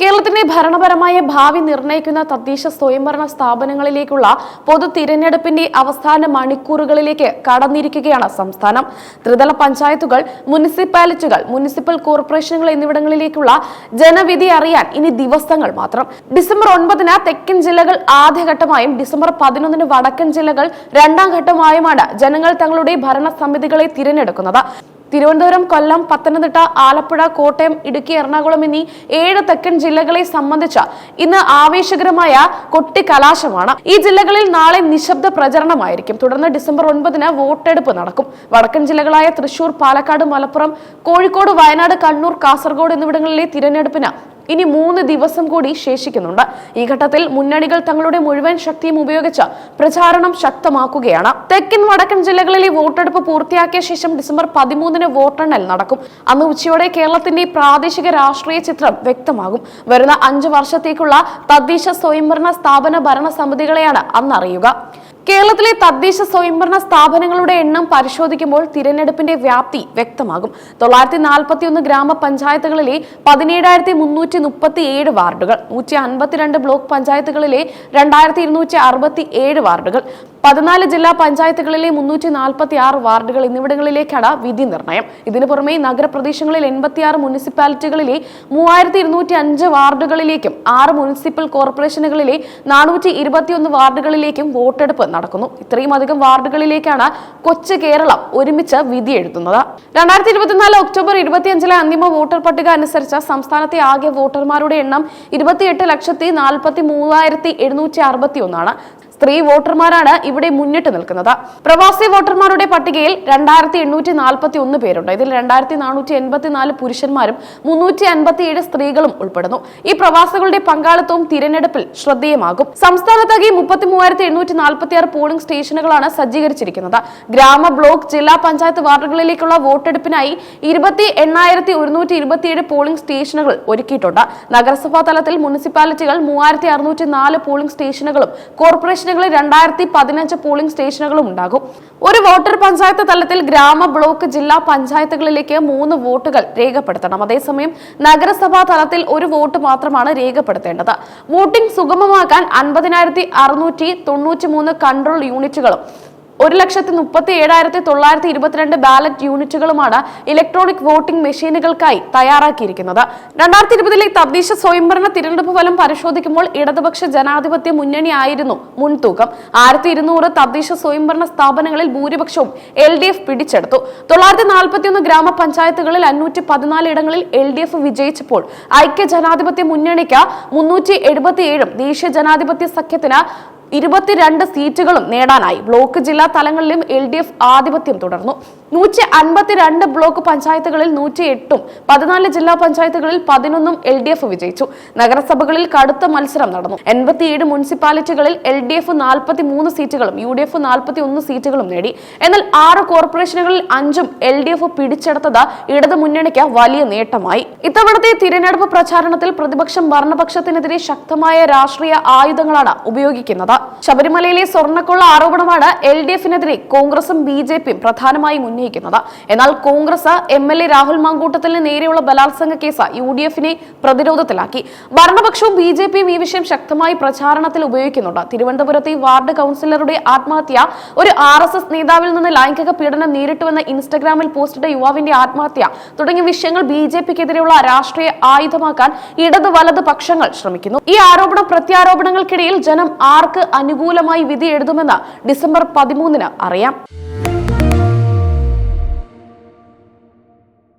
കേരളത്തിന്റെ ഭരണപരമായ ഭാവി നിർണയിക്കുന്ന തദ്ദേശ സ്വയംഭരണ സ്ഥാപനങ്ങളിലേക്കുള്ള പൊതു തിരഞ്ഞെടുപ്പിന്റെ അവസാന മണിക്കൂറുകളിലേക്ക് കടന്നിരിക്കുകയാണ് സംസ്ഥാനം. ത്രിതല പഞ്ചായത്തുകൾ മുനിസിപ്പാലിറ്റികൾ മുനിസിപ്പൽ കോർപ്പറേഷനുകൾ എന്നിവിടങ്ങളിലേക്കുള്ള ജനവിധി അറിയാൻ ഇനി ദിവസങ്ങൾ മാത്രം. ഡിസംബർ ഒൻപതിന് തെക്കൻ ജില്ലകൾ ആദ്യഘട്ടമായും ഡിസംബർ പതിനൊന്നിന് വടക്കൻ ജില്ലകൾ രണ്ടാം ഘട്ടമായുമാണ് ജനങ്ങൾ തങ്ങളുടെ ഭരണ സമിതികളെ തിരഞ്ഞെടുക്കുന്നത്. തിരുവനന്തപുരം കൊല്ലം പത്തനംതിട്ട ആലപ്പുഴ കോട്ടയം ഇടുക്കി എറണാകുളം എന്നീ ഏഴ് തെക്കൻ ജില്ലകളെ സംബന്ധിച്ച ഇന്ന് ആവേശകരമായ കൊട്ടിക്കലാശമാണ്. ഈ ജില്ലകളിൽ നാളെ നിശബ്ദ പ്രചരണമായിരിക്കും. തുടർന്ന് ഡിസംബർ ഒൻപതിന് വോട്ടെടുപ്പ് നടക്കും. വടക്കൻ ജില്ലകളായ തൃശൂർ പാലക്കാട് മലപ്പുറം കോഴിക്കോട് വയനാട് കണ്ണൂർ കാസർഗോഡ് എന്നിവിടങ്ങളിലെ തിരഞ്ഞെടുപ്പിന് ഇനി മൂന്ന് ദിവസം കൂടി ശേഷിക്കുന്നുണ്ട്. ഈ ഘട്ടത്തിൽ മുന്നണികൾ തങ്ങളുടെ മുഴുവൻ ശക്തിയും ഉപയോഗിച്ച് പ്രചാരണം ശക്തമാക്കുകയാണ്. തെക്കൻ വടക്കൻ ജില്ലകളിലെ വോട്ടെടുപ്പ് പൂർത്തിയാക്കിയ ശേഷം ഡിസംബർ പതിമൂന്നിന് വോട്ടെണ്ണൽ നടക്കും. അന്ന് ഉച്ചയോടെ കേരളത്തിന്റെ പ്രാദേശിക രാഷ്ട്രീയ ചിത്രം വ്യക്തമാകും. വരുന്ന അഞ്ച് വർഷത്തേക്കുള്ള തദ്ദേശ സ്വയംഭരണ സ്ഥാപന ഭരണ സമിതികളെയാണ് അറിയുക കേരളത്തിലെ തദ്ദേശ സ്വയംഭരണ സ്ഥാപനങ്ങളുടെ എണ്ണം പരിശോധിക്കുമ്പോൾ തിരഞ്ഞെടുപ്പിന്റെ വ്യാപ്തി വ്യക്തമാകും. തൊള്ളായിരത്തി നാൽപ്പത്തി ഒന്ന് ഗ്രാമപഞ്ചായത്തുകളിലെ പതിനേഴായിരത്തി മുന്നൂറ്റി മുപ്പത്തി ഏഴ് വാർഡുകൾ നൂറ്റി അൻപത്തിരണ്ട് ബ്ലോക്ക് പഞ്ചായത്തുകളിലെ രണ്ടായിരത്തി ഇരുന്നൂറ്റി അറുപത്തി ഏഴ് വാർഡുകൾ പതിനാല് ജില്ലാ പഞ്ചായത്തുകളിലെ മുന്നൂറ്റി നാൽപ്പത്തി ആറ് വാർഡുകൾ എന്നിവിടങ്ങളിലേക്കാണ് വിധി നിർണയം. ഇതിനു പുറമെ നഗരപ്രദേശങ്ങളിൽ എൺപത്തിയാറ് മുനിസിപ്പാലിറ്റികളിലെ മൂവായിരത്തി ഇരുന്നൂറ്റി അഞ്ച് വാർഡുകളിലേക്കും ആറ് മുനിസിപ്പൽ കോർപ്പറേഷനുകളിലെ നാനൂറ്റി ഇരുപത്തിയൊന്ന് വാർഡുകളിലേക്കും വോട്ടെടുപ്പ് നടക്കുന്നു. ഇത്രയും അധികം വാർഡുകളിലേക്കാണ് കൊച്ചു കേരളം ഒരുമിച്ച് വിധി എഴുതുന്നത്. രണ്ടായിരത്തി ഇരുപത്തിനാല് ഒക്ടോബർ ഇരുപത്തിയഞ്ചിലെ അന്തിമ വോട്ടർ പട്ടിക അനുസരിച്ച് സംസ്ഥാനത്തെ ആകെ വോട്ടർമാരുടെ എണ്ണം ഇരുപത്തിയെട്ട് ലക്ഷത്തി നാൽപ്പത്തി മൂവായിരത്തി എഴുന്നൂറ്റി അറുപത്തി ഒന്നാണ് സ്ത്രീ വോട്ടർമാരാണ് ഇവിടെ മുന്നിട്ട് നിൽക്കുന്നത്. പ്രവാസി വോട്ടർമാരുടെ പട്ടികയിൽ രണ്ടായിരത്തി എണ്ണൂറ്റി നാൽപ്പത്തി ഒന്ന് പേരുണ്ട്. ഇതിൽ രണ്ടായിരത്തി നാനൂറ്റി എൺപത്തിനാല് പുരുഷന്മാരും മുന്നൂറ്റി അൻപത്തിയേഴ് സ്ത്രീകളും ഉൾപ്പെടുന്നു. ഈ പ്രവാസികളുടെ പങ്കാളിത്തവും തിരഞ്ഞെടുപ്പിൽ ശ്രദ്ധേയമാകും. സംസ്ഥാനത്താകെ മുപ്പത്തി മൂവായിരത്തി എണ്ണൂറ്റി നാൽപ്പത്തി ആറ് പോളിംഗ് സ്റ്റേഷനുകളാണ് സജ്ജീകരിച്ചിരിക്കുന്നത്. ഗ്രാമ ബ്ലോക്ക് ജില്ലാ പഞ്ചായത്ത് വാർഡുകളിലേക്കുള്ള വോട്ടെടുപ്പിനായി ഇരുപത്തി എണ്ണായിരത്തി ഒരുന്നൂറ്റി ഇരുപത്തിയേഴ് പോളിംഗ് സ്റ്റേഷനുകൾ ഒരുക്കിയിട്ടുണ്ട്. നഗരസഭാ തലത്തിൽ മുനിസിപ്പാലിറ്റികൾ മൂവായിരത്തി അറുന്നൂറ്റി നാല് പോളിംഗ് സ്റ്റേഷനുകളും കോർപ്പറേഷനുകളിൽ രണ്ടായിരത്തി പതിനഞ്ച് പോളിംഗ് സ്റ്റേഷനുകളും ഉണ്ടാകും. ഒരു വോട്ടർ പഞ്ചായത്ത് തലത്തിൽ ഗ്രാമ ബ്ലോക്ക് ജില്ലാ പഞ്ചായത്തുകളിലേക്ക് മൂന്ന് വോട്ടുകൾ രേഖപ്പെടുത്തണം. അതേസമയം നഗരസഭാ തലത്തിൽ ഒരു വോട്ട് മാത്രമാണ് രേഖപ്പെടുത്തേണ്ടത്. വോട്ടിംഗ് സുഗമമാക്കാൻ അൻപതിനായിരത്തി അറുന്നൂറ്റി തൊണ്ണൂറ്റി മൂന്ന് കൺട്രോൾ യൂണിറ്റുകളും ഒരു ലക്ഷത്തി മുപ്പത്തി ഏഴായിരത്തി തൊള്ളായിരത്തി ഇരുപത്തിരണ്ട് ബാലറ്റ് യൂണിറ്റുകളുമാണ് ഇലക്ട്രോണിക് വോട്ടിംഗ് മെഷീനുകൾക്കായി തയ്യാറാക്കിയിരിക്കുന്നത്. രണ്ടായിരത്തി ഇരുപതിലെ തദ്ദേശ സ്വയംഭരണ തിരഞ്ഞെടുപ്പ് ഫലം പരിശോധിക്കുമ്പോൾ ഇടതുപക്ഷ ജനാധിപത്യ മുന്നണി ആയിരുന്നു മുൻതൂക്കം. ആയിരത്തി ഇരുന്നൂറ് തദ്ദേശ സ്വയംഭരണ സ്ഥാപനങ്ങളിൽ ഭൂരിപക്ഷവും എൽ ഡി എഫ് പിടിച്ചെടുത്തു. തൊള്ളായിരത്തി നാൽപ്പത്തിയൊന്ന് ഗ്രാമപഞ്ചായത്തുകളിൽ അഞ്ഞൂറ്റി പതിനാല് ഇടങ്ങളിൽ എൽ ഡി എഫ് വിജയിച്ചപ്പോൾ ഐക്യ ജനാധിപത്യ മുന്നണിക്ക് മുന്നൂറ്റി എഴുപത്തിയേഴും ദേശീയ ജനാധിപത്യ സഖ്യത്തിന് ഇരുപത്തിരണ്ട് സീറ്റുകളും നേടാനായി. ബ്ലോക്ക് ജില്ലാ തലങ്ങളിലും എൽ ആധിപത്യം തുടർന്നു. നൂറ്റി അൻപത്തിരണ്ട് ബ്ലോക്ക് പഞ്ചായത്തുകളിൽ നൂറ്റി എട്ടും പതിനാല് ജില്ലാ പഞ്ചായത്തുകളിൽ പതിനൊന്നും എൽ ഡി എഫ് വിജയിച്ചു. നഗരസഭകളിൽ കടുത്ത മത്സരം നടന്നു. എൺപത്തിയേഴ് മുനിസിപ്പാലിറ്റികളിൽ എൽ ഡി എഫ് നാൽപ്പത്തി മൂന്ന് സീറ്റുകളും യു ഡി എഫ് നാൽപ്പത്തി ഒന്ന് സീറ്റുകളും നേടി. എന്നാൽ ആറ് കോർപ്പറേഷനുകളിൽ അഞ്ചും എൽ ഡി എഫ് പിടിച്ചെടുത്തത് ഇടതു മുന്നണിക്ക് വലിയ നേട്ടമായി. ഇത്തവണത്തെ തിരഞ്ഞെടുപ്പ് പ്രചാരണത്തിൽ പ്രതിപക്ഷം ഭരണപക്ഷത്തിനെതിരെ ശക്തമായ രാഷ്ട്രീയ ആയുധങ്ങളാണ് ഉപയോഗിക്കുന്നത്. ശബരിമലയിലെ സ്വർണക്കൊള്ള ആരോപണമാണ് എൽ ഡി എഫിനെതിരെ കോൺഗ്രസും ബി ജെ പിയും പ്രധാനമായും ഉന്നയിക്കുന്നത് എന്നാൽ Congress M L A Rahul മാങ്കൂട്ടത്തിന് നേരെയുള്ള ബലാത്സംഗ കേസ് യു ഡി എഫിനെ പ്രതിരോധത്തിലാക്കി. ഭരണപക്ഷവും ബി ജെ പിയും ഈ വിഷയം ശക്തമായി പ്രചാരണത്തിൽ ഉപയോഗിക്കുന്നുണ്ട്. തിരുവനന്തപുരത്തെ വാർഡ് കൗൺസിലറുടെ ആത്മഹത്യ ഒരു ആർ എസ് എസ് നേതാവിൽ നിന്ന് ലൈംഗിക പീഡനം നേരിട്ടുവെന്ന ഇൻസ്റ്റഗ്രാമിൽ പോസ്റ്റിട്ട യുവാവിന്റെ ആത്മഹത്യ തുടങ്ങിയ വിഷയങ്ങൾ ബി ജെ പിക്കെതിരെയുള്ള രാഷ്ട്രീയ ആയുധമാക്കാൻ ഇടത് വലത് പക്ഷങ്ങൾ ശ്രമിക്കുന്നു. ഈ ആരോപണ പ്രത്യാരോപണങ്ങൾക്കിടയിൽ ജനം ആർക്ക് അനുകൂലമായി വിധി എഴുതുമെന്ന് ഡിസംബർ പതിമൂന്നിന് അറിയാം.